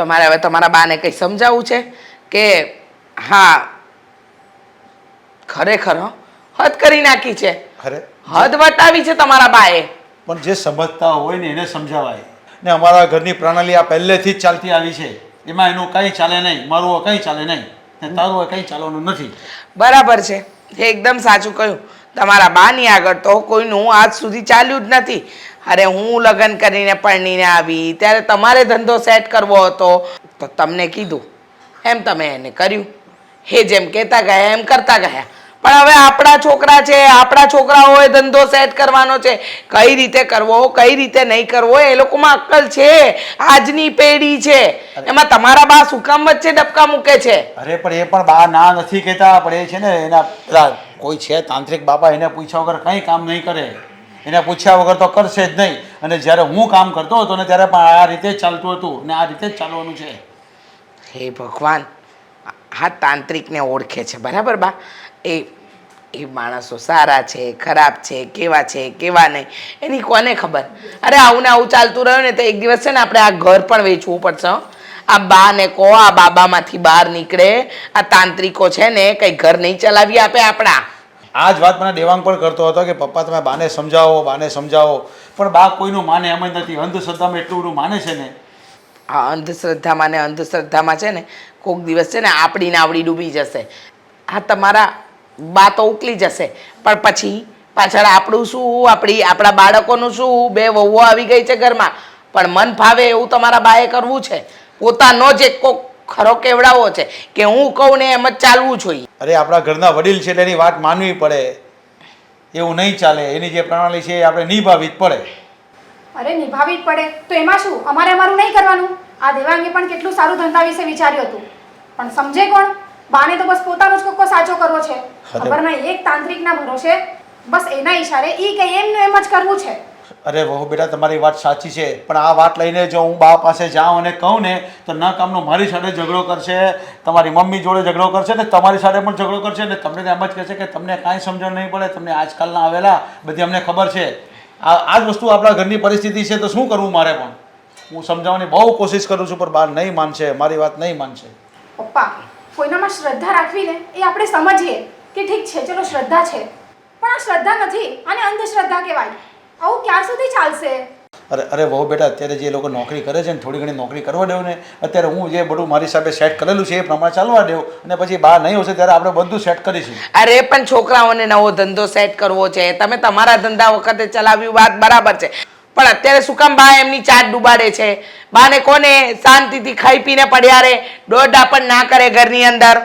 તમારે હવે તમારા બાને કંઈ સમજાવવું છે કે હા ખરેખર હદ કરી નાખી છે. હદ વટાવી છે તમારા બાએ. પણ જે સમજતા હોય ને એને સમજાવાય. ને અમારા ઘરની પ્રણાલી આ પહેલેથી જ ચાલતી આવી છે. એમાં એનું કંઈ ચાલે નહીં મારું કંઈ ચાલે નહીં ને તારું કંઈ ચાલવાનું નથી. બરાબર છે. એકદમ સાચું કહ્યું. તમારા બાની આગળ તો કોઈનું આજ સુધી ચાલ્યું જ નથી. અરે હું લગ્ન કરીને પરણીને આવી ત્યારે તમારે ધંધો સેટ કરવો હતો. તો તમને કીધું એમ તમે એને કર્યું. હે જેમ કહેતા ગયા એમ કરતા ગયા. પણ હવે આપણા છોકરા છે આપણા છોકરાઓએ ધંધો સેટ કરવાનો છે. કઈ રીતે કરવો કઈ રીતે નહીં કરવો એ લોકોમાં અક્કલ છે. આજની પેઢી છે. એમાં તમારા બા સુકામ વચ્ચે ડબકા મૂકે છે? અરે પણ એ પણ બા ના નથી કહેતા. પણ એ છે ને એના કોઈ છે તાંત્રિક બાબા એને પૂછ્યા વગર કંઈ કામ નહીં કરે. એને પૂછ્યા વગર તો કરશે જ નહીં. અને જ્યારે હું કામ કરતો હતો ને ત્યારે પણ આ રીતે ચાલતું હતું ને આ રીતે જ ચાલવાનું છે. હે ભગવાન હા તાંત્રિકને ઓળખે છે. બરાબર બા? એ એ માણસો સારા છે, ખરાબ છે, કેવા છે, કેવા નહીં, એની કોને ખબર? અરે આવું ને આવું ચાલતું રહ્યું ને તો એક દિવસ છે ને આપણે આ ઘર પણ વેચવું પડશે આ બા ને કહો, આ બાબામાંથી બહાર નીકળે, આ તાંત્રિકો છે ને કંઈ ઘર નહીં ચલાવી આપે આપણા. આ જ વાત મને દેવાંગ પણ કરતો હતો કે, પપ્પા, તમે બાને સમજાવો બાને સમજાવો. પણ બા કોઈનું માને એમ જ નથી. અંધશ્રદ્ધામાં એટલું બધું માને છે ને? આ અંધશ્રદ્ધામાં ને અંધશ્રદ્ધામાં છે ને કોઈક દિવસ છે ને આપણી નાવડી ડૂબી જશે. આ તમારા બા તો ઉકલી જશે. પણ પછી પાછળ આપણું શું? આપણી, આપણા બાળકોનું શું? બે વહુઓ આવી ગઈ છે ઘરમાં. પણ મન ફાવે એવું તમારા બાએ કરવું છે. પોતાનો જ એક કોક ખરો કેવડાવો છે કે હું કહું ને એમ જ ચાલવું જોઈએ. અરે આપણા ઘરના વડીલ છે એટલે એની વાત માનવી પડે. એવું નહીં ચાલે. એની જે પ્રણાલી છે એ આપણે નિભાવવી જ પડે. અરે નિભાવવી જ પડે. તો એમાં શું? અમારે અમારું નહીં કરવાનું? આ દેવાંગે પણ કેટલું સારું ધંધા વિશે વિચાર્યું હતું. પણ સમજે કોણ? બાને તો બસ પોતાનો જ કોકો સાચો કરવો છે. ખબર ના એક તાંત્રિકના ભરોસે બસ એના ઈશારે ઈ કે એમનું એમ જ કરવું છે. અરે વહુ બેટા, તમારી વાત સાચી છે, પણ આ વાત લઈને જો હું બા પાસે જાઉં અને કહું ને, તો ન કામનો મારી સાથે ઝઘડો કરશે, તમારી મમ્મી જોડે ઝઘડો કરશે ને, તમારી સાથે પણ ઝઘડો કરશે ને, તમને એમ જ કહેશે કે તમને કાંઈ સમજણ નહીં પડે, તમને આજકાલના આવેલા બધી અમને ખબર છે. આ આ જ વસ્તુ આપણા ઘરની પરિસ્થિતિ છે, તો શું કરવું મારે પણ? હું સમજાવવાની બહુ કોશિશ કરું છું, પણ બા નહીં માનશે, મારી વાત નહીં માનશે. પપ્પા, કોઈનામાં શ્રદ્ધા રાખવી ને, એ આપણે સમજીએ કે ઠીક છે, ચલો શ્રદ્ધા છે. પણ આ શ્રદ્ધા નથી, આને અંધશ્રદ્ધા કહેવાય. આવું ક્યાં સુધી ચાલશે? અરે અરે વહુ બેટા અત્યારે જે લોકો નોકરી કરે છે ને થોડી ઘણી નોકરી કરવા દેવું ને અત્યારે હું જે બધું મારી સાથે સેટ કરેલું છે એ પ્રમાણે ચાલવા દેવું અને પછી બહાર નહીં હશે ત્યારે આપણે બધું સેટ કરીશું. અરે પણ છોકરાઓને નવો ધંધો સેટ કરવો છે. તમે તમારા ધંધા વખતે ચલાવ્યું વાત બરાબર છે. પણ અત્યારે શું કામ બા એમની ચાટ ડુબાડે છે? બાને કોને શાંતિથી ખાઈ પીને પડ્યા રે? દોડા પણ ના કરે ઘરની અંદર.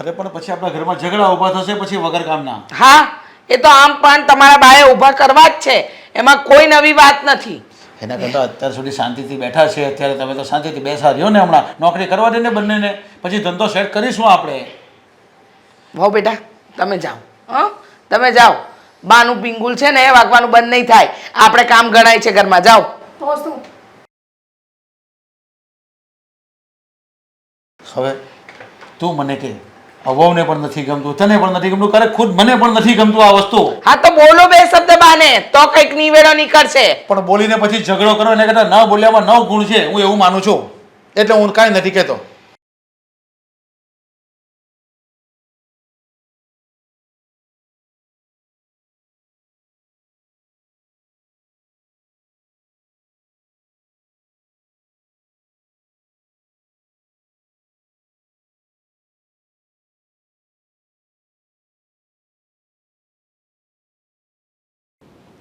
અરે પણ પછી આપણા ઘરમાં ઝઘડા ઊભા થશે પછી વગર કામના. હા? એ તો આમ પણ તમારા બાએ ઊભા કરવા જ છે. એમાં કોઈ નવી વાત નથી. એના કરતાં અત્યાર સુધી શાંતિથી બેઠા છે. અત્યારે તમે તો શાંતિથી બેસા રહ્યો ને હમણાં. નોકરી કરવા દે ને બંનેને. પછી ધંધો સેટ કરીશું આપણે. હો બેટા તમે જાઓ. હં? તમે જાઓ. બાનું પિંગુલ છે ને એ વાગવાનું બંધ નહીં થાય. આપણે કામ ગણાય છે ઘરમાં. જાઓ. તો શું? હવે તું મને કે અવવને પણ નથી ગમતું તને પણ નથી ગમતું કરે ખુદ મને પણ નથી ગમતું આ વસ્તુ. હા તો બોલો બે શબ્દ બાને તો કંઈક નિવેડો નીકળશે. પણ બોલીને પછી ઝઘડો કરો એને કરતાં ન બોલ્યામાં નવ ગુણ છે હું એવું માનું છું. એટલે હું કાંઈ નથી કહેતો.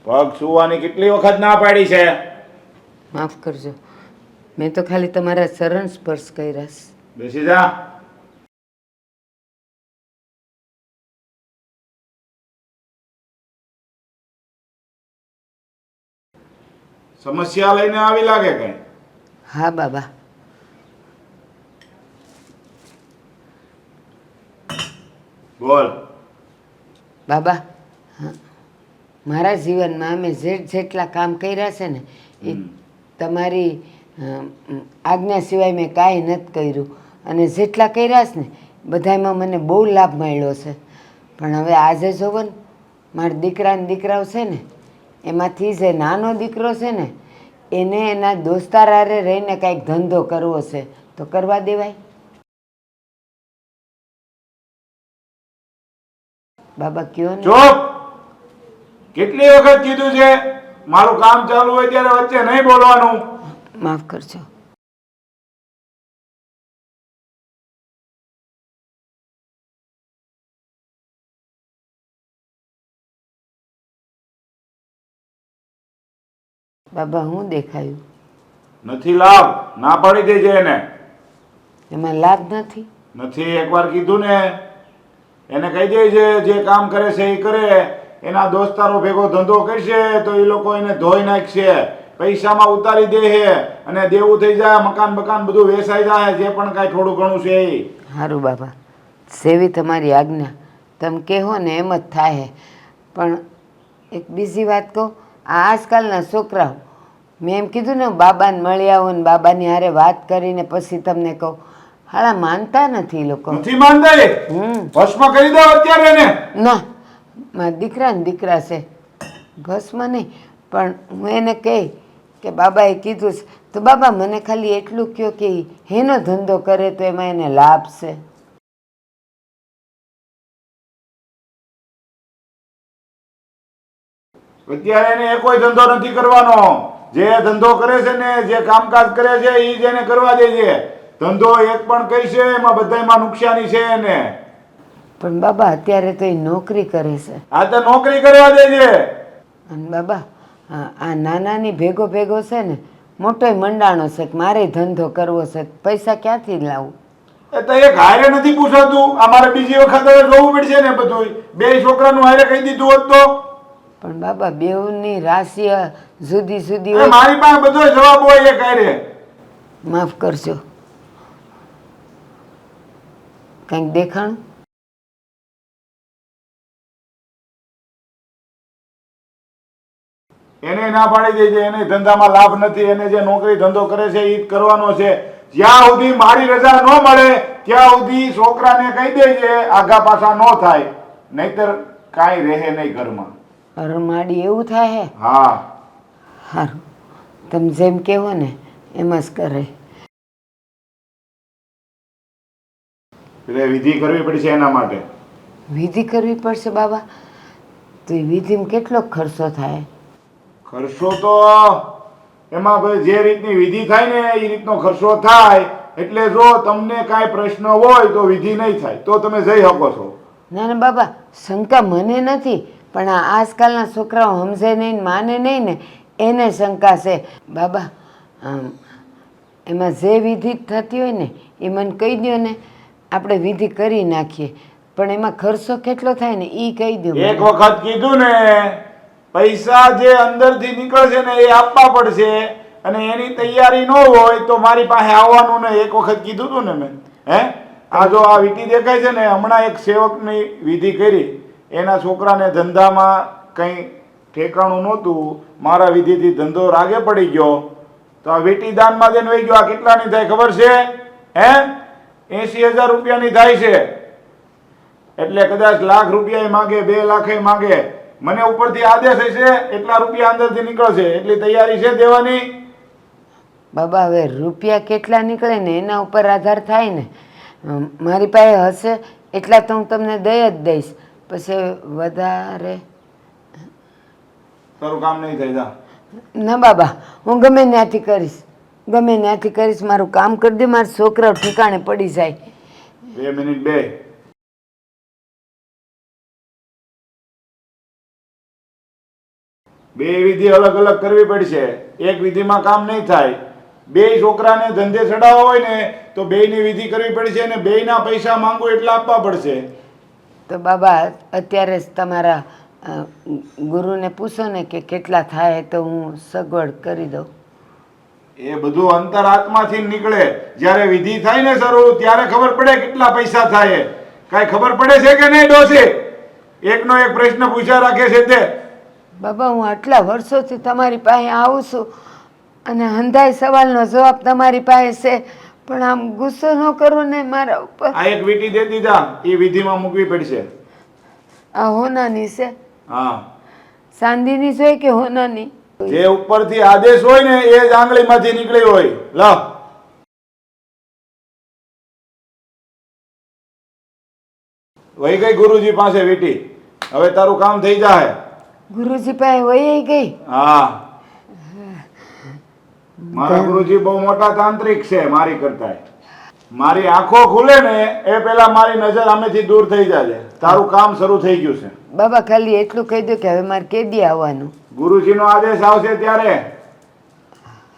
પગ સુવાની કેટલી વખત ના પાડી છે? માફ કરજો. મેં તો ખાલી તમારા ચરણ સ્પર્શ કર્યા. બેસી જા સમસ્યા લઈને આવી લાગે કઈ? હા બાબા. બોલ. બાબા હા. મારા જીવનમાં અમે જેટ જેટલા કામ કર્યા છે ને એ તમારી આજ્ઞા સિવાય મેં કાંઈ નથી કર્યું. અને જેટલા કર્યા છે ને બધામાં મને બહુ લાભ મળ્યો છે. પણ હવે આજે જોવો ને મારા દીકરાને દીકરાઓ છે ને એમાંથી જે નાનો દીકરો છે ને એને એના દોસ્તાર હારે રહીને કાંઈક ધંધો કરવો છે. તો કરવા દેવાય. બાબા કયો ને? ચૂપ! કેટલી વખત કીધું છે? મારું કામ ચાલુ હોય ત્યારે વચ્ચે નહીં બોલવાનું. માફ કરજો. બાબા હું દેખાયું? નથી લાવ ના પાડી દેજે એને. એમાં લાભ નથી? નથી. એકવાર કીધું ને. એને કહી દેજે જે કામ કરે છે એ કરે. એના દોસ્તારો ભેગો ધંધો કરશે તો એ લોકો એને ધોઈ નાખશે. પૈસામાં ઉતારી દે છે અને દેવું થઈ જાય મકાન બકાન બધું વેસાઈ જાય જે પણ કાંઈ થોડું ઘણું છે એ. સારું બાબા સેવી તમારી આજ્ઞા. તમે કહો ને એમ જ થાય પણ એક બીજી વાત કહું આ આજકાલના છોકરાઓ મેં એમ કીધું ને બાબાને મળી આવો ને બાબાની હારે વાત કરીને પછી તમને કહું. હાલા માનતા નથી એ લોકો. નથી માનતા હમ. ભસ્મ કરી દો અત્યારે ના. મારા દીકરા દીકરા છે. ભસ્મ નહીં, પણ હું એને કહી કે બાબાએ કીધું છે, તો બાબા મને ખાલી એટલું કહો કે હેનો ધંધો કરે તો એમાં એને લાભ છે. અત્યારે એને એ કોઈ ધંધો નથી કરવાનો. જે ધંધો કરે છે ને, જે કામકાજ કરે છે એ જ એને કરવા દે છે. ધંધો એક પણ કઈ છે, એમાં બધામાં નુકસાની છે એને. પણ બાબા અત્યારે તો એ નોકરી કરે છે. આ તો નોકરી કરવા દે છે. અને બાબા આ નાનાની ભેગો ભેગો છે ને મોટોય મંડાણો છે કે મારે ધંધો કરવો છે પૈસા ક્યાંથી લાવું? એ તો એક હારે નથી પૂછાતું. અમારે બીજી વખત હવે જોવું પડશે ને બધું બે છોકરાનું હારે કહી દીધું હોત તો. પણ બાબા બેઉની રાશિ જુદી જુદી હોય. મારી પાસે બધો જવાબ હોય એક હારે. માફ કરજો. કંઈક દેખાણ? એને ના પાડી દેજે એને ધંધામાં લાભ નથી એને જે નોકરી ધંધો કરે છે એ જ કરવાનો છે. જ્યાં સુધી મારી રજા ન મળે ત્યાં સુધી છોકરાને કહી દેજે આગા પાછા ન થાય. નહીતર કાંઈ રહે નહીં ઘરમાં. અરમાડી એવું થાય? હે. હા સારું તમે જેમ કહેવો ને એમ જ કરે. એટલે વિધિ કરવી પડશે એના માટે. વિધિ કરવી પડશે બાબા? તો એ વિધિમાં કેટલો ખર્ચો થાય? ખર્ચો તો એમાં ભાઈ જે રીતની વિધિ થાય ને એ રીતનો ખર્ચો થાય. એટલે જો તમને કાંઈ પ્રશ્ન હોય તો વિધિ નહીં થાય તો તમે જઈ શકો છો. ના ના બાબા શંકા મને નથી પણ આ આજકાલના છોકરાઓ સમજે નહીં ને માને નહીં ને એને શંકા છે. બાબા એમાં જે વિધિ થતી હોય ને એ મને કહી દો ને આપણે વિધિ કરી નાખીએ. પણ એમાં ખર્ચો કેટલો થાય ને એ કહી દો એક. વખત કીધું ને પૈસા જે અંદરથી નીકળશે ને એ આપવા પડશે અને એની તૈયારી ન હોય તો મારી પાસે આવવાનું ને એક વખત કીધું હતું ને મેં, હે? આ જો આ વીટી દેખાય છે ને, હમણાં એક સેવકની વિધિ કરી. એના છોકરાને ધંધામાં કંઈ ઠેકાણું નહોતું. મારા વિધિથી ધંધો રાગે પડી ગયો. તો આ વીટી દાનમાં જઈને વહી ગયો. આ કેટલાની થાય ખબર છે? હે? એસી હજાર રૂપિયાની થાય છે. એટલે કદાચ લાખ રૂપિયા માગે, બે લાખે માગે. મને ઉપરથી આદેશ હશે એટલા રૂપિયા અંદરથી નીકળશે. એટલી તૈયારી છે દેવાની. બાબા હવે રૂપિયા કેટલા નીકળે ને એના ઉપર આધાર થાય ને? મારી પાસે હશે એટલા તો હું તમને દઈ જ દઈશ. પછી વધારે તારું કામ નહીં થાય જા. ના બાબા હું ગમે ત્યાંથી કરીશ. ગમે ત્યાંથી કરીશ મારું કામ કરી દે મારા છોકરાઓ ઠેકાણે પડી જાય. બે મિનિટ બે. બે વિધિ અલગ અલગ કરવી પડશે. એક વિધિમાં કામ નહીં થાય. બે છોકરાને ધંધે ચડાવવા હોય ને તો બેયની વિધિ કરવી પડશે અને બેયના પૈસા માંગુ એટલા આપવા પડશે. તો બાબા અત્યારે જ તમારા ગુરુને પૂછો ને કે કેટલા થાય તો હું સગવડ કરી દઉં. એ બધું અંતરાત્માથી નીકળે. જ્યારે વિધિ થાય ને શરૂ ત્યારે ખબર પડે કેટલા પૈસા થાય. કાંઈ ખબર પડે છે કે નહીં ડોસી એકનો એક પ્રશ્ન પૂછ્યા રાખે છે તે. બાબા હું આટલા વર્ષોથી તમારી પાસે આવું છું અને હંધાઈ સવાલનો જવાબ તમારી પાસે છે પણ આમ ગુસ્સો ન કરો ને મારા ઉપર. આ એક વીટી દે દીધા એ વિધિમાં મૂકવી પડશે. આ હોનાની છે. હા. ચાંદીની છે કે હોનાની? જે ઉપરથી આદેશ હોય ને એ જ આંગળીમાંથી નીકળી હોય. લો વહી ગઈ ગુરુજી પાસે વીટી. હવે તારું કામ થઈ જાય ગુરુજી પાસે વહી ગઈ. હા. મારા ગુરુજી બહુ મોટા તાંત્રિક છે મારી કરતા મારી આંખો ખુલે ને એ પેલા મારી નજર આમેથી દૂર થઈ જાય તારું કામ શરૂ થઈ ગયું છે. બાબા ખાલી એટલું કહી દો કે હવે મારે કેદી આવવાનું. ગુરુજીનો આદેશ આવશે ત્યારે.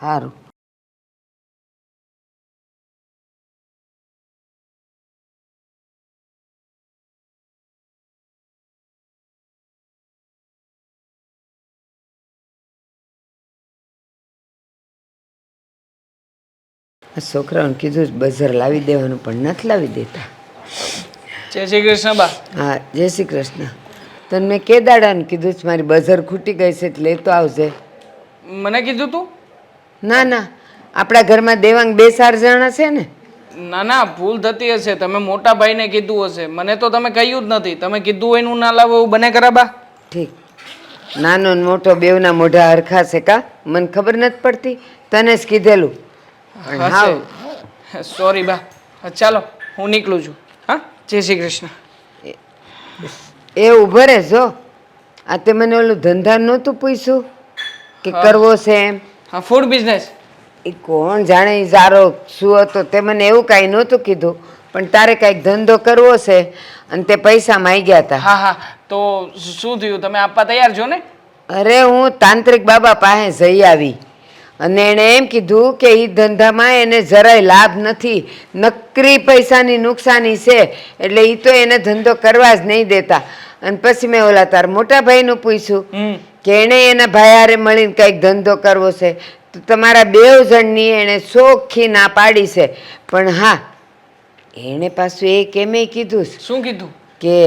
સારું આ છોકરાઓને કીધું બજાર લાવી દેવાનું પણ નથી લાવી દેતા. જય શ્રી કૃષ્ણ બા. હા જય શ્રી કૃષ્ણ. તને મેં કે દાડાને કીધું છે મારી બજાર ખૂટી ગઈ છે એટલે લેતો આવજે. મને કીધું તું? ના ના આપણા ઘરમાં દેવાંગ બે ચાર જણા છે ને. ના ના ભૂલ થતી હશે. તમે મોટા ભાઈને કીધું હશે. મને તો તમે કહ્યું જ નથી. તમે કીધું હોય એનું ના લાવો એવું બને ખરા બા. ઠીક. નાનો ને મોટો બેવના મોઢા હરખા છે કા? મને ખબર નથી પડતી. તને જ કીધેલું. હશે સોરી બા. ચાલો હું નીકળું છું. હા જય શ્રી કૃષ્ણ. એ ઊભો રહે જો આ તે મને ઓલું ધંધા નહોતું પૂછ્યું કે કરવો છે એમ? હા ફૂડ બિઝનેસ એ કોણ જાણે સારો શું હતો તે મને એવું કાંઈ નહોતું કીધું પણ તારે કાંઈક ધંધો કરવો છે અને તે પૈસા માંગ્યા હતા. હા હા તો શું થયું? તમે આપવા તૈયાર છો ને? અરે હું તાંત્રિક બાબા પાસે જઈ આવી. અને એણે એમ કીધું કે એ ધંધામાં એને જરાય લાભ નથી. નકરી પૈસાની નુકસાની છે એટલે એ તો એને ધંધો કરવા જ નહીં દેતા. અને પછી મેં ઓલા તાર મોટા ભાઈનું પૂછ્યું કે એણે એના ભાઈ હારે મળીને કંઈક ધંધો કરવો છે? તો તમારા બે જણની એણે ચોખ્ખી ના પાડી છે. પણ હા એણે પાછું એ કેમે કીધું શું કીધું? કે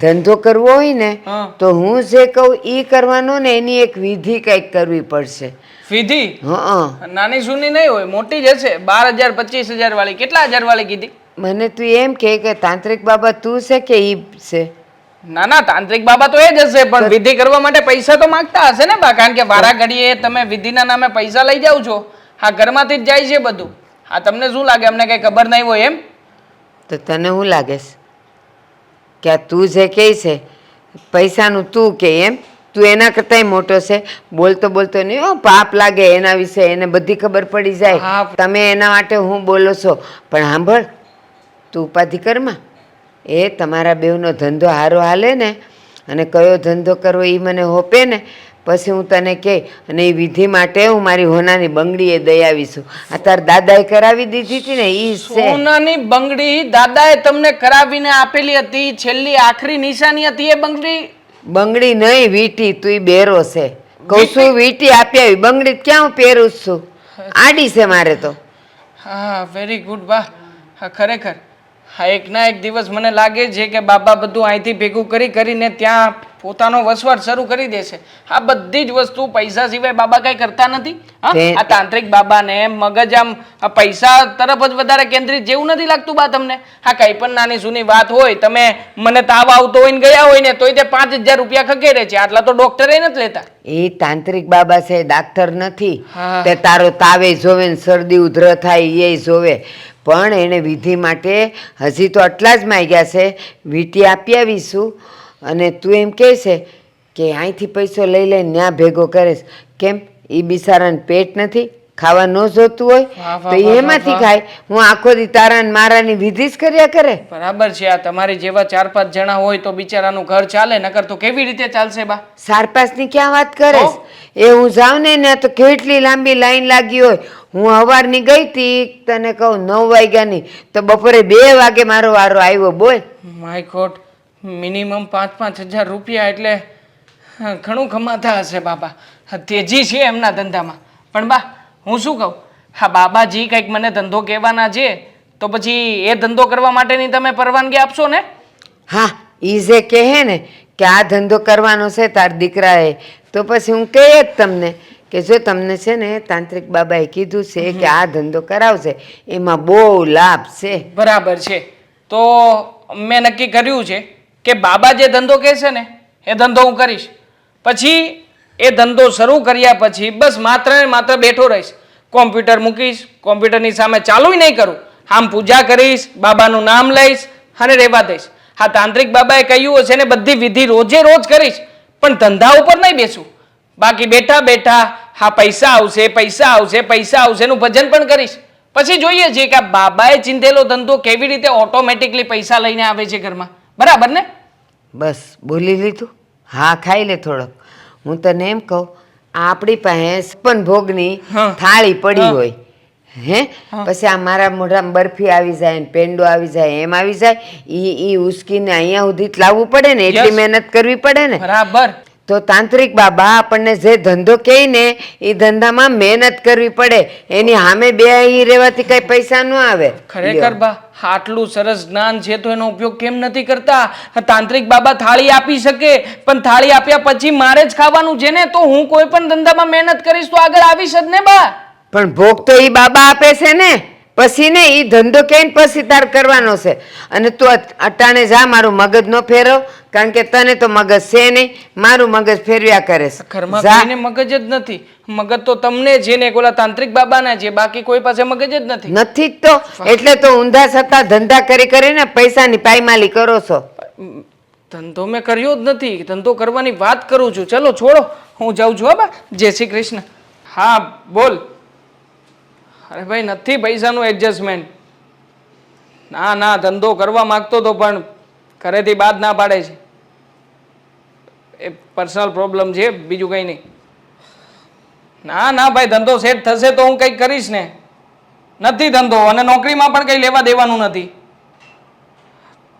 ધંધો કરવો હોય ને તો હું જે કહું એ કરવાનો ને એની એક વિધિ કંઈક કરવી પડશે. વિધિ? હં. નાની સુની નહીં હોય મોટી જ હશે. બાર હજાર પચીસ હજાર વાળી કેટલા હજાર વાળી કીધી? મને તું એમ કહે કે તાંત્રિક બાબા તું છે કે ઈ છે? ના ના તાંત્રિક બાબા તો એ જ હશે પણ વિધિ કરવા માટે પૈસા તો માંગતા હશે ને બા કારણ કે વારા ઘડીએ તમે વિધિના નામે પૈસા લઈ જાઓ છો. હા ઘરમાંથી જ જાય છે બધું. હા તમને શું લાગે? અમને કઈ ખબર નહીં હોય એમ? તો તને શું લાગે છે? કે તું જે કહે છે પૈસાનું તું કે એમ? તું એના કરતાંય મોટો છે. બોલતો બોલતો નહીં હો પાપ લાગે એના વિશે એને બધી ખબર પડી જાય. હા. તમે એના માટે હું બોલો છો. પણ સાંભળ તું ઉપાધિ કરમાં એ તમારા બેવનો ધંધો હારો હાલે ને અને કયો ધંધો કરવો એ મને હોપે ને પછી હું તને કહે અને એ વિધિ માટે હું મારી હોનાની બંગડીએ દઈ આવીશું આ તાર દાદાએ કરાવી દીધી હતી ને એ છે. સોનાની બંગડી દાદાએ તમને કરાવીને આપેલી હતી છેલ્લી આખરી નિશાની હતી એ બંગડી? બંગડી નહીં વીટી તું બેરો છે. કહું છું વીટી આપી આવી. બંગડી ક્યાં હું પહેરું જ છું? આડી છે મારે તો. હા વેરી ગુડ વાહ. હા ખરેખર. હા એક ના એક દિવસ મને લાગે છે કે બાબા બધું અહીંથી ભેગું કરી કરીને ત્યાં પોતાનો વસવાટ શરૂ કરી દેશે આ બધી જ વસ્તુ પૈસા સિવાય બાબા કઈ કરતા નથી આ તાંત્રિક બાબાને મગજ આમ પૈસા તરફ જ વધારે કેન્દ્રિત જેવું નથી લાગતું બા તમને? હા કઈ પણ નાની સુની વાત હોય તમે મને તાવ આવતો હોય ને ગયા હોય ને તોય તે પાંચ હજાર રૂપિયા ખકેડે છે. આટલા તો ડોક્ટરે નથી લેતા. એ તાંત્રિક બાબા છે ડાક્ટર નથી. તે તારો તાવે જોવે ને શરદી ઉધર થાય એ જોવે. પણ એને વિધિ માટે હજી તો આટલા જ માગ્યા છે. વીટી આપી આવીશું અને તું એમ કહે છે કે અહીંથી પૈસો લઈ લઈને ત્યાં ભેગો કરીશ. કેમ? એ બિચારાને પેટ નથી? ખાવા ન જોતું હોય તો એમાંથી ખાય. હું આખો દી તારા ને મારાની વિધિ જ કર્યા કરે. બરાબર છે આ તમારી જેવા ચાર પાંચ જણા હોય તો બિચારાનું ઘર ચાલે નકર તો કેવી રીતે ચાલશે બા? સારપાસની ક્યાં વાત કરે એ હું જાઉં ને ને તો કેટલી લાંબી લાઈન લાગી હોય. હું સવારની ગઈ હતી તને કહું નવ વાગ્યાની તો બપોરે બે વાગે મારો વારો આવ્યો બોલ. માય ગોડ મિનિમમ પાંચ પાંચ હજાર રૂપિયા એટલે ઘણું કમાતા હશે બાબા તેજી છે એમના ધંધામાં. પણ બા હું શું કહું? હા બાબાજી કંઈક મને ધંધો કહેવાના છે તો પછી એ ધંધો કરવા માટેની તમે પરવાનગી આપશો ને? હા એ જે કહે ને કે આ ધંધો કરવાનો છે તાર દીકરાએ તો પછી હું કહે જ તમને કે જો તમને છે ને તાંત્રિક બાબાએ કીધું છે કે આ ધંધો કરાવશે એમાં બહુ લાભ છે. બરાબર છે. તો મેં નક્કી કર્યું છે કે બાબા જે ધંધો કહેશે ને એ ધંધો હું કરીશ. પછી એ ધંધો શરૂ કર્યા પછી બસ માત્ર ને માત્ર બેઠો રહીશ. કોમ્પ્યુટર મૂકીશ, કોમ્પ્યુટરની સામે ચાલુય નહીં કરું. આમ પૂજા કરીશ, બાબાનું નામ લઈશ અને રહેવા દઈશ. હા, તાંત્રિક બાબાએ કહ્યું હશે ને, બધી વિધિ રોજે રોજ કરીશ, પણ ધંધા ઉપર નહીં બેસું. બાકી બેઠા બેઠા, હા, પૈસા આવશે પૈસા આવશે પૈસા આવશે એનું ભજન પણ કરીશ. પછી જોઈએ છીએ કે બાબાએ ચિંધેલો ધંધો કેવી રીતે ઓટોમેટિકલી પૈસા લઈને આવે છે ઘરમાં. બરાબર ને? બસ, બોલી લીધું? હા, ખાઈ લે થોડોક. હું તને એમ કહું આપણી પાસે પણ ભોગની થાળી પડી હોય હે? પછી આ મારા મોઢામાં બરફી આવી જાય ને પેંડો આવી જાય એમ આવી જાય ઈ ઈ ઉસકીને અહીંયા સુધી લાવવું પડે ને એટલી મહેનત કરવી પડે ને? બરાબર. તો તાંત્રિક બાબા આપણને જે ધંધો કહે ને એ ધંધામાં મહેનત કરવી પડે. એની સામે બે અહીં રહેવાથી કઈ પૈસા ન આવે. ખરેખર બા આટલું સરસ જ્ઞાન છે તો એનો ઉપયોગ કેમ નથી કરતા? તાંત્રિક બાબા થાળી આપી શકે પણ થાળી આપ્યા પછી મારે જ ખાવાનું છે ને તો હું કોઈ પણ ધંધામાં મહેનત કરીશ તો આગળ આવીશ જ ને બા. પણ ભોગ તો એ બાબા આપે છે ને. પછી ને એ ધંધો કેમ પછી તાર કરવાનો છે. અને તું અટાણે જા મારું મગજ નો ફેરવ કારણ કે તને તો મગજ છે નહીં મારું મગજ ફેરવ્યા કરે છે. ઘરમાં કોઈને મગજ જ નથી. મગજ તો તમને છે ને ઓલા તાંત્રિક બાબાના છે બાકી કોઈ પાસે મગજ જ નથી. નથી તો એટલે તો ઊંધા છતાં ધંધા કરી કરીને પૈસાની પાયમાલી કરો છો. ધંધો મેં કર્યો જ નથી ધંધો કરવાની વાત કરું છું. ચલો છોડો. હું જાઉં છું હા બા. જય શ્રી કૃષ્ણ. હા બોલ. અરે ભાઈ, નથી પૈસાનું એડજસ્ટમેન્ટ ના ના, ધંધો કરવા માંગતો તો પણ ઘરેથી બાદ ના પાડે છે. એ પર્સનલ પ્રોબ્લેમ છે, બીજું કંઈ નહીં. ના ના, ભાઈ, ધંધો સેટ થશે તો હું કંઈક કરીશ ને. નથી ધંધો, અને નોકરીમાં પણ કંઈ લેવા દેવાનું નથી.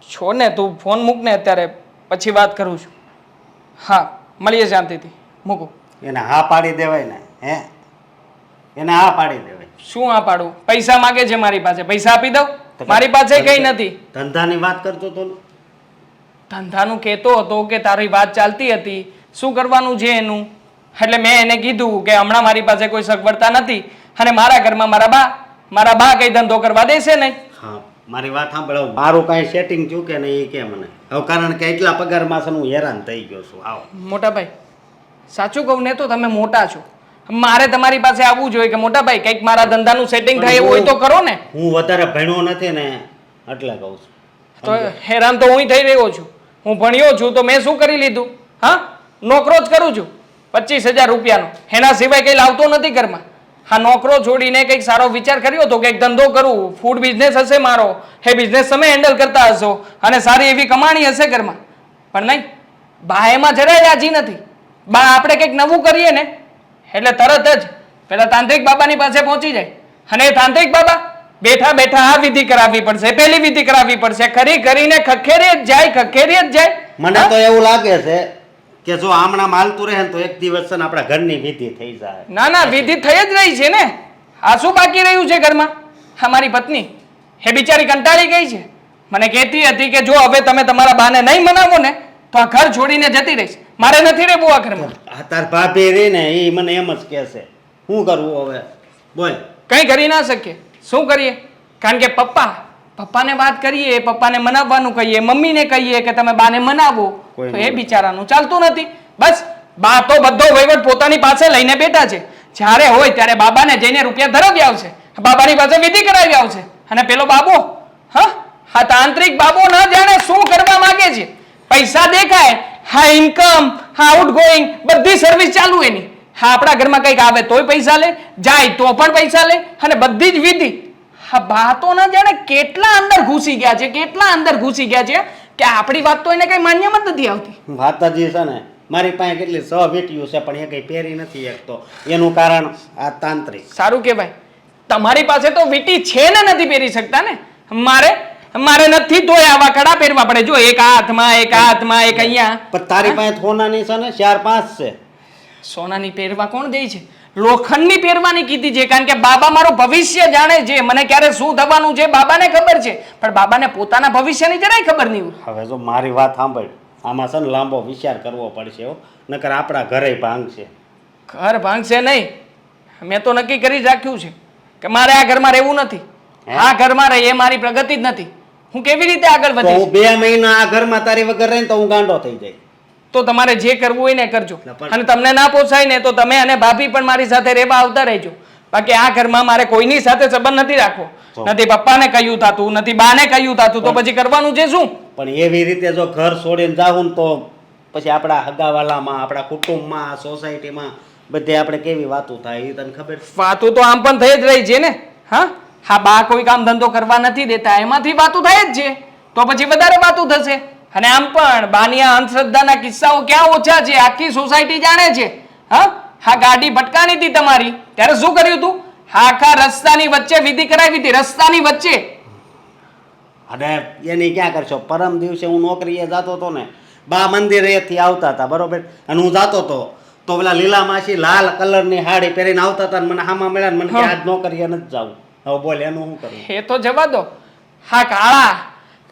છો ને, તું ફોન મૂક ને અત્યારે, પછી વાત કરું છું. હા, મળીએ શાંતિથી. મૂકું. એને હા પાડી દેવાય ને, હે? એને હા પાડી દેવાય. શું આ પાડું? પૈસા માંગે છે મારી પાસે. પૈસા આપી દઉં? મારી પાસે કંઈ નથી. ધંધાની વાત કરતો તો? ધંધાનું કહેતો હતો કે તારી વાત ચાલતી હતી. શું કરવાનું છે એનું? એટલે મેં એને કીધું કે હમણાં મારી પાસે કોઈ સગવડતા નથી અને મારા ઘરમાં મારા બા મારા બા કઈ ધંધો કરવા દેશે નહીં. હા મારી વાત સાંભળો. મારું કાંઈ સેટિંગ થયું કે નહીં એ કે મને. હવે કારણ કે એટલા પગારમાં હું હેરાન થઈ ગયો છું. આવો. મોટા ભાઈ સાચું કહું ને તો તમે મોટા છો. મારે તમારી પાસે આવવું જોઈએ કે મોટા ભાઈ કંઈક મારા ધંધાનું સેટિંગ થાય એવું હોય તો કરો ને. હું વધારે ભણ્યો નથી ને એટલે કહું છું. તો હેરાન તો હું થઈ રહ્યો છું. હું ભણ્યો છું તો મેં શું કરી લીધું? હા? નોકરો જ કરું છું. પચીસ હજાર રૂપિયાનો. એના સિવાય કંઈ લાવતો નથી ઘરમાં. હા નોકરો છોડીને કંઈક સારો વિચાર કર્યો હતો કંઈક ધંધો કરું. ફૂડ બિઝનેસ હશે મારો. એ બિઝનેસ તમે હેન્ડલ કરતા હશો. અને સારી એવી કમાણી હશે ઘરમાં. પણ નહીં. બા એમાં જરાય રાજી નથી. બા આપણે કંઈક નવું કરીએ ને એટલે તરત જ પેલા તાંત્રિક બાબાની પાસે પહોંચી જાય. અને એ તાંત્રિક બાબા બેઠા બેઠા આ વિધિ કરાવવી પડશે પેલી વિધિ કરાવવી પડશે. ખરી કરીને ખખેરી જ જાય ખખેરી જ જાય. મને તો એવું લાગે છે કે જો આમણા માલતું રહે તો એક દિવસ આપણા ઘરની વિધિ થઈ જાય. ના ના વિધિ થઈ જ રહી છે ને. આ શું બાકી રહ્યું છે ઘરમાં? હા મારી પત્ની. હે બિચારી કંટાળી ગઈ છે. મને કહેતી હતી કે જો હવે તમે તમારા બાને નહીં મનાવો ને તો આ ઘર છોડીને જતી રહીશ. મારે નથી રહેવું આ ઘરમાં. આ તાર ભાભી રે ને એ મને એમ જ કહે છે શું કરવું હવે? બોલ. કંઈ કરી ના શકીએ. શું કરીએ? કારણ કે પપ્પા પપ્પાને વાત કરીએ પપ્પાને મનાવવાનું કહીએ મમ્મીને કહીએ કે તમે બાને મનાવો તો એ બિચારાનું ચાલતું નથી. બસ બા તો બધો વહીવટ પોતાની પાસે લઈને બેઠા છે. જ્યારે હોય ત્યારે બાબાને જઈને રૂપિયા ધરાવી આવશે. બાબાની પાસે વિધિ કરાવી આવશે. અને પેલો બાબો હા? હા તાંત્રિક બાબો ન જાણે શું કરવા માંગે છે. પૈસા દેખાય હા ઇન્કમ હા આઉટગોઈંગ બધી સર્વિસ ચાલુ એની. હા આપણા ઘરમાં કંઈક આવે તોય પૈસા લે જાય તો પણ પૈસા લે અને બધી જ વિધિ. હા વાતો ના જાણે કેટલા અંદર ઘૂસી ગયા છે કેટલા અંદર ઘૂસી ગયા છે કે આપણી વાત તો એને કઈ માન્યમાં જ નથી આવતી. માતાજી છે ને મારી પાસે કેટલી સ વીંટીયું છે પણ એ કંઈ પહેરી નથી એક તો એનું કારણ આ તાંત્રિક. સારું કહેવાય. તમારી પાસે તો વીટી છે ને નથી પહેરી શકતા ને? મારે મારે નથી તોય આવા કડા પહેરવા પડે. જો એક હાથમાં એક હાથમાં એક અહીંયા. પણ તારી પાસે સોનાની છે ને ચાર પાંચ છે. સોનાની પહેરવા કોણ દે છે? લોખંડની પહેરવાની કીધી છે કારણ કે બાબા મારું ભવિષ્ય જાણે છે. મને ક્યારે શું થવાનું છે બાબાને ખબર છે. પણ બાબાને પોતાના ભવિષ્યની જરાય ખબર નહીં હવે જો મારી વાત સાંભળ. આમાં છે ને લાંબો વિચાર કરવો પડશે હો. નકર આપણા ઘરે ભાંગશે. ઘર ભાંગશે નહીં. મેં તો નક્કી કરી રાખ્યું છે કે મારે આ ઘરમાં રહેવું નથી. આ ઘરમાં રહે એ મારી પ્રગતિ જ નથી. હું કેવી રીતે આગળ વધીશ? બે મહિના આ ઘરમાં તારી વગર રહીને તો હું ગાંડો થઈ જાય તો તમારે જે કરવું હોય ને કરજો. અને તમને ના પોસાય ને તો તમે અને ભાભી પણ મારી સાથે રહેવા આવતા રહેજો. બાકી આ ઘરમાં મારે કોઈની સાથે સંબંધ નથી રાખવો. નથી પપ્પાને કહ્યું થતું નથી બાને કહ્યું તાતું તો પછી કરવાનું છે શું? પણ એવી રીતે જો ઘર છોડીને જાવું તો પછી આપણા હગાવાલામાં આપણા કુટુંબમાં સોસાયટીમાં બધે આપણે કેવી વાતો થાય એ તને ખબર વાતો તો આમ પણ થઈ જ રહી છે ને હા? હા બા કોઈ કામ ધંધો કરવા નથી દેતા એમાંથી વાતું થાય જ છે. તો પછી વધારે વાતું થશે. અને આમ પણ બાની આ અંધશ્રદ્ધાના કિસ્સાઓ ક્યાં ઓછા છે? આખી સોસાયટી જાણે છે. હા? હા ગાડી ભટકાણી હતી તમારી. ત્યારે શું કર્યું તું? હા આખા રસ્તાની વચ્ચે વિધિ કરાવી હતી રસ્તાની વચ્ચે. અને એની ક્યાં કરશો? પરમ દિવસે હું નોકરીએ જતો હતો ને બા મંદિરેથી આવતા હતા બરોબર? અને હું જતો હતો. તો પેલા લીલા માસી લાલ કલરની હાડી પહેરીને આવતા હતા મને હામાં મળ્યા મને આજ નોકરીએ નથી જવું. હવે બોલ એનું શું કરું? એ તો જવા દો. હા કાળા.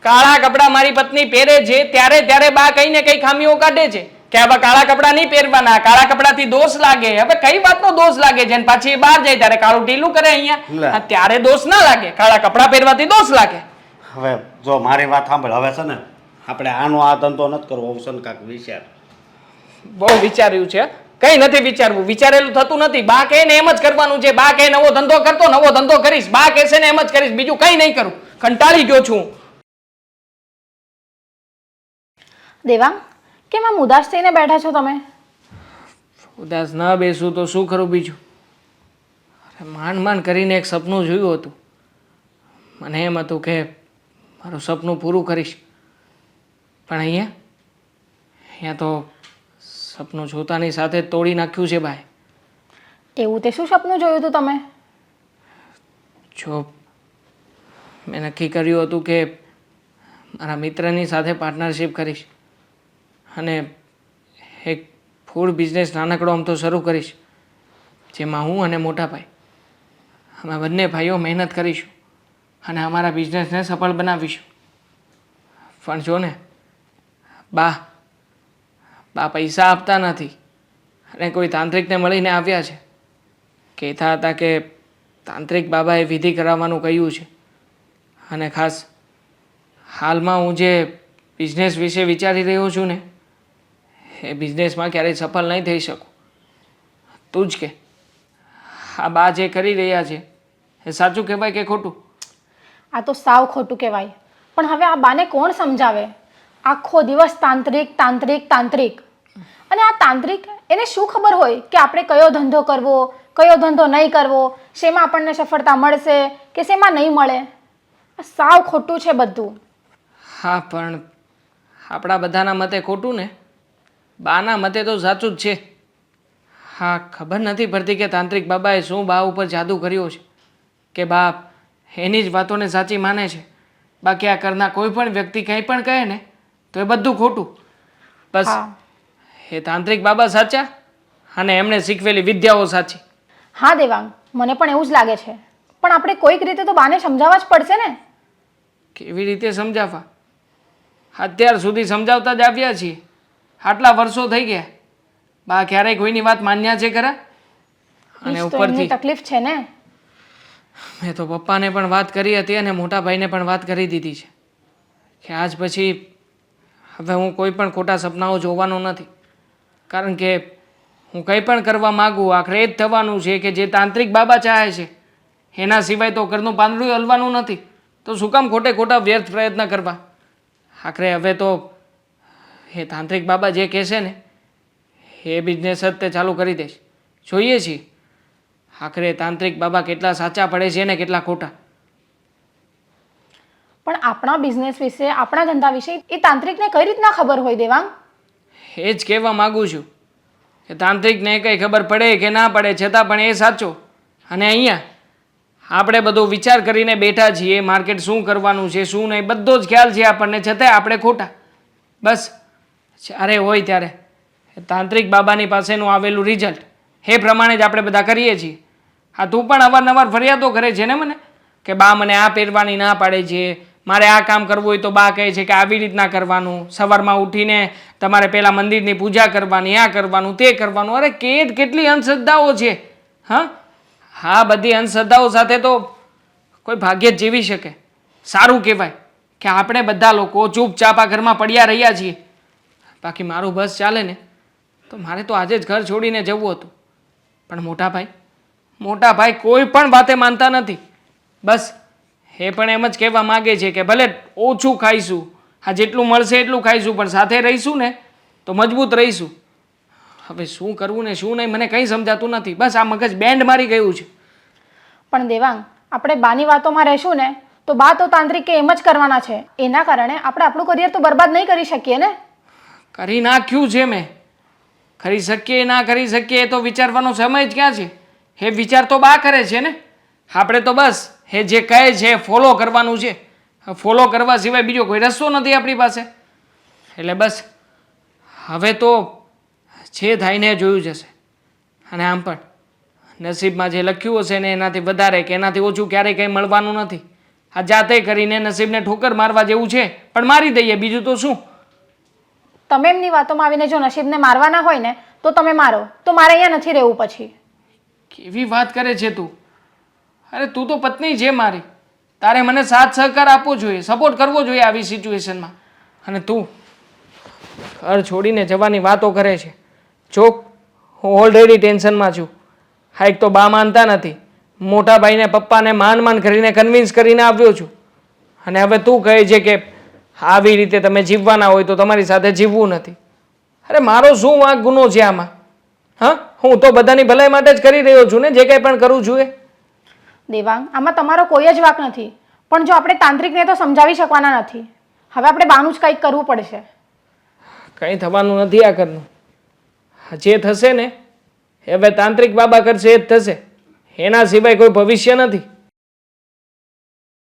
કાળા કપડાં મારી પત્ની પહેરે છે ત્યારે ત્યારે બા કઈ ને કઈ ખામીઓ કાઢે છે. કે હવે કાળા કપડાં નહીં પહેરવાના કાળા કપડાથી દોષ લાગે. હવે કઈ વાતનો દોષ લાગે છે? પાછી બહાર જાય ત્યારે કાળું ઢીલું કરે અહીંયા. ત્યારે દોષ ના લાગે. કાળા કપડાં પહેરવાથી દોષ લાગે. હવે જો મારી વાત સાંભળ. હવે છે ને આપણે આનો આ ધંધો નથી કરવો. અવસન કાક વિચાર. બહુ વિચાર્યું છે. કઈ નથી વિચારવું? વિચારેલું થતું નથી. બા કહે ને એમ જ કરવાનું છે. બા કહે નવો ધંધો કરતો નવો ધંધો કરીશ. બા કહેશે ને એમ જ કરીશ. બીજું કઈ નહીં કરું. કંટાળી ગયો છું. દેવાંગ કેમ આમ ઉદાસ થઈને બેઠા છો તમે? ઉદાસ ન બેસું તો શું કરું બીજું? અરે માંડ માંડ કરીને એક સપનું જોયું હતું. મને એમ હતું કે મારું સપનું પૂરું કરીશ. પણ અહીંયા અહીંયા તો સપનું જોતાની સાથે જ તોડી નાખ્યું છે ભાઈ. એવું તે શું સપનું જોયું હતું તમે? જો મેં નક્કી કર્યું હતું કે મારા મિત્રની સાથે પાર્ટનરશિપ કરીશ અને એક ફૂડ બિઝનેસ નાનકડો આમ તો શરૂ કરીશ જેમાં હું અને મોટા ભાઈ અમે બંને ભાઈઓ મહેનત કરીશું અને અમારા બિઝનેસને સફળ બનાવીશું. પણ જો ને બા બા પૈસા આપતા નથી. અને કોઈ તાંત્રિકને મળીને આવ્યા છે. કહેતા હતા કે તાંત્રિક બાબાએ વિધિ કરાવવાનું કહ્યું છે. અને ખાસ હાલમાં હું જે બિઝનેસ વિશે વિચારી રહ્યો છું ને, એ બિઝનેસમાં ક્યારેય સફળ નહીં થઈ શકું. તું જ કે. આ બા જે કરી રહ્યા છે, એ સાચું કહેવાય કે ખોટું? આ તો સાવ ખોટું કહેવાય. પણ હવે આ બાને કોણ સમજાવે? આખો દિવસ તાંત્રિક તાંત્રિક તાંત્રિક. અને આ તાંત્રિક, એને શું ખબર હોય કે આપણે કયો ધંધો કરવો, કયો ધંધો નહીં કરવો, શેમાં આપણને સફળતા મળશે કે શેમાં નહીં મળે? સાવ ખોટું છે બધું. હા, પણ આપણા બધાના મતે ખોટું ને? બાના મતે તો સાચું જ છે. હા, ખબર નથી પડતી કે તાંત્રિક બાબાએ શું બા ઉપર જાદુ કર્યો છે, કે બા એની જ વાતોને સાચી માને છે. બાકી આ કરના કોઈ પણ વ્યક્તિ કંઈ પણ કહે ને તો એ બધું ખોટું. બસ એ તાંત્રિક બાબા સાચા અને એમણે શીખવેલી વિદ્યાઓ સાચી. હા દેવાંગ. મને પણ એવું જ લાગે છે. પણ આપણે કોઈક રીતે તો બાને સમજાવવા જ પડશે ને? કેવી રીતે સમજાવવા? અત્યાર સુધી સમજાવતા જ આવ્યા છીએ. આટલા વર્ષો થઈ ગયા. બા ક્યારેય કોઈની વાત માન્યા છે ખરા? અને ઉપરથી તકલીફ છે ને? મેં તો પપ્પાને પણ વાત કરી હતી અને મોટા ભાઈને પણ વાત કરી દીધી છે. કે આજ પછી હવે હું કોઈ પણ ખોટા સપનાઓ જોવાનો નથી. કારણ કે હું કંઈ પણ કરવા માગું, આખરે એ જ થવાનું છે કે જે તાંત્રિક બાબા ચાહે છે, એના સિવાય તો ઘરનું પાંદડું હલવાનું નથી. તો શું કામ ખોટે ખોટા વ્યર્થ પ્રયત્ન કરવા? આખરે હવે તો એ તાંત્રિક બાબા જે કહેશે ને, એ બિઝનેસ જ તે ચાલુ કરી દઈશ. જોઈએ છીએ. આખરે તાંત્રિક બાબા કેટલા સાચા પડે છે ને કેટલા ખોટા. પણ આપણા બિઝનેસ વિશે, આપણા ધંધા વિશે એ તાંત્રિકને કઈ રીતના ખબર હોય દેવાંગ? એ જ કહેવા માગું છું કે તાંત્રિકને કંઈ ખબર પડે કે ના પડે છતાં પણ એ સાચો. અને અહીંયા આપણે બધો વિચાર કરીને બેઠા છીએ માર્કેટ શું કરવાનું છે, શું નહીં, બધો જ ખ્યાલ છે આપણને, છતાંય આપણે ખોટા. બસ, જ્યારે હોય ત્યારે. તાંત્રિક બાબાની પાસેનું આવેલું રિઝલ્ટ એ પ્રમાણે જ આપણે બધા કરીએ છીએ. હા, તું પણ અવારનવાર ફરિયાદો કરે છે ને મને? કે બા મને આ પહેરવાની ના પાડે છે મારે આ કામ કરવું હોય તો બા કહે છે કે આવી રીતના કરવાનું. સવારમાં ઉઠીને તમારે પહેલાં મંદિરની પૂજા કરવાની, આ કરવાનું, તે કરવાનું. અરે કેટ કેટલી અંધશ્રદ્ધાઓ છે, હા? હા, બધી અંધશ્રદ્ધાઓ સાથે તો કોઈ ભાગ્ય જ જીવી શકે. સારું કહેવાય કે આપણે બધા લોકો ચૂપચાપ આ ઘરમાં પડ્યા રહ્યા છીએ. બાકી મારું બસ ચાલે ને, તો મારે તો આજે જ ઘર છોડીને જવું હતું. પણ મોટા ભાઈ મોટા ભાઈ કોઈ પણ વાતે માનતા નથી. બસ એ પણ એમ જ કહેવા માગે છે કે ભલે ઓછું ખાઈશું હા જેટલું મળશે એટલું ખાઈશું પણ સાથે રહીશું ને તો મજબૂત રહીશું. હવે શું કરવું ને શું નહીં મને કંઈ સમજાતું નથી. બસ આ મગજ બેન્ડ મારી ગયું છે. પણ દેવાંગ આપણે બાની વાતોમાં રહેશું ને તો બા તો તાંત્રિક કે એમ જ કરવાના છે. એના કારણે આપણે આપણું કરિયર તો બરબાદ નહીં કરી શકીએ ને? કરી નાખ્યું છે મેં. કરી શકીએ ના કરી શકીએ એ તો વિચારવાનો સમય જ ક્યાં છે? એ વિચાર તો બા કરે છે ને? આપણે તો બસ એ જે કહે છે ફોલો કરવાનું છે. ફોલો કરવા સિવાય બીજો કોઈ રસ્તો નથી આપણી પાસે. એટલે બસ હવે તો જે થાયને જોયું જશે અને આમ પણ નસીબમાં જે લખ્યું હશે ને એનાથી વધારે કે એનાથી ઓછું ક્યારેય કંઈ મળવાનું નથી. આ જાતે કરીને નસીબને ઠોકર મારવા જેવું છે પણ મારી દઈએ બીજું તો શું? તમે એમની વાતોમાં આવીને જો નસીબને મારવાના હોય ને તો તમે મારો તો મારે અહીંયા નથી રહેવું પછી. કેવી વાત કરે છે તું? અરે તું તો પત્ની છે મારી. તારે મને સાથ સહકાર આપવો જોઈએ સપોર્ટ કરવો જોઈએ આવી સિચ્યુએશનમાં અને તું ઘર છોડીને જવાની વાતો કરે છે. જો હું ઓલરેડી ટેન્શનમાં છું. હા એક તો બા માનતા નથી. મોટા ભાઈને પપ્પાને માન માન કરીને કન્વિન્સ કરીને આવ્યો છું. અને હવે તું કહે છે કે આવી રીતે તમે જીવવાના હોય તો તમારી સાથે જીવવું નથી. અરે મારો શું વાંક ગુનો છે આમાં? હા? હું તો બધાની ભલાઈ માટે જ કરી રહ્યો છું ને, જે કંઈ પણ કરું છું એ. દેવાંગ, આમાં તમારો કોઈ જ વાક નથી. પણ જો આપણે તાંત્રિકને તો સમજાવી શકવાના નથી. હવે આપણે બાનું જ કંઈક કરવું પડશે. કંઈ થવાનું નથી આ ઘરનું. જે થશે ને, હવે તાંત્રિક બાબા કરશે એ જ થશે. એના સિવાય કોઈ ભવિષ્ય નથી.